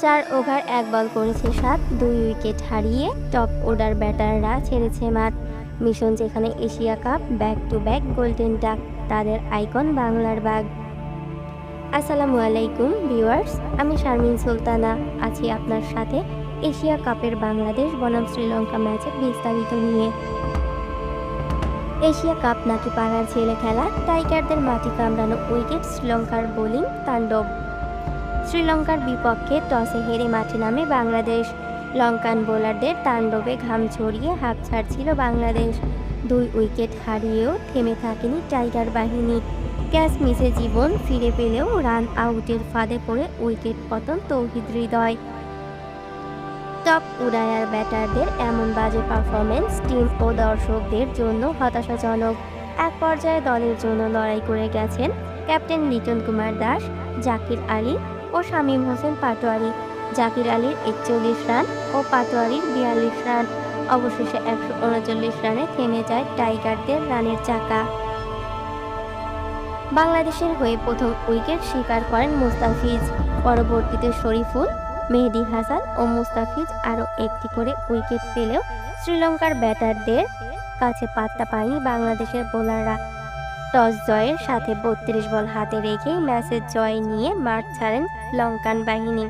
চার ওভার, এক বল করেছে সাত, দুই উইকেট হারিয়ে টপ অর্ডার ব্যাটাররা ছেড়েছে মাঠ। মিশন যেখানে Asia cup back to back golden duck তাদের আইকন বাংলার বাগ আসসালামু আলাইকুম, ভিউয়ার্স, আমি শারমিন সুলতানা। আছি আপনার সাথে এশিয়া কাপের বাংলাদেশ বনাম শ্রীলঙ্কা ম্যাচের বিস্তারিত নিয়ে। এশিয়া কাপ নাকি পাড়ার ছেলে খেলা, টাইগারদের মাটি কামড়ানো উইকেট শ্রীলঙ্কার বোলিং তাণ্ডব। শ্রীলঙ্কার বিপক্ষে টসে হেরে মাঠে নামে বাংলাদেশ। লঙ্কান বোলারদের তাণ্ডবে ঘাম ছড়িয়ে হাঁপ ছাড়ছিল বাংলাদেশ। দুই উইকেট হারিয়েও থেমে থাকেনি টাইগার বাহিনী। ক্যাচ মিসে জীবন ফিরে পেলেও রান আউটের ফাঁদে পড়ে উইকেট পতন তৌহিদ হৃদয়। টপ উড়ায়ার ব্যাটারদের এমন বাজে পারফরমেন্স টিম ও দর্শকদের জন্য হতাশাজনক। এক পর্যায়ে দলের জন্য লড়াই করে গেছেন ক্যাপ্টেন লিটন কুমার দাস, জাকির আলী ও শামীম হোসেন পাটোয়ারি, জাকির আলীর একচল্লিশ রান ও পাটোয়ারির বিয়াল্লিশ রান। অবশেষে একশো উনচল্লিশ রানে থেমে যায় টাইগারদের রানের চাকা। বাংলাদেশের হয়ে প্রথম উইকেট শিকার করেন মুস্তাফিজ। পরবর্তীতে শরীফুল, মেহেদি হাসান ও মুস্তাফিজ আরও একটি করে উইকেট পেলেও শ্রীলঙ্কার ব্যাটারদের কাছে পাত্তা পায়নি বাংলাদেশের বোলাররা। টস জয়ের সাথে বত্রিশ বল হাতে রেখেই ম্যাচের জয় নিয়ে মাঠ ছাড়েন লঙ্কান বাহিনী।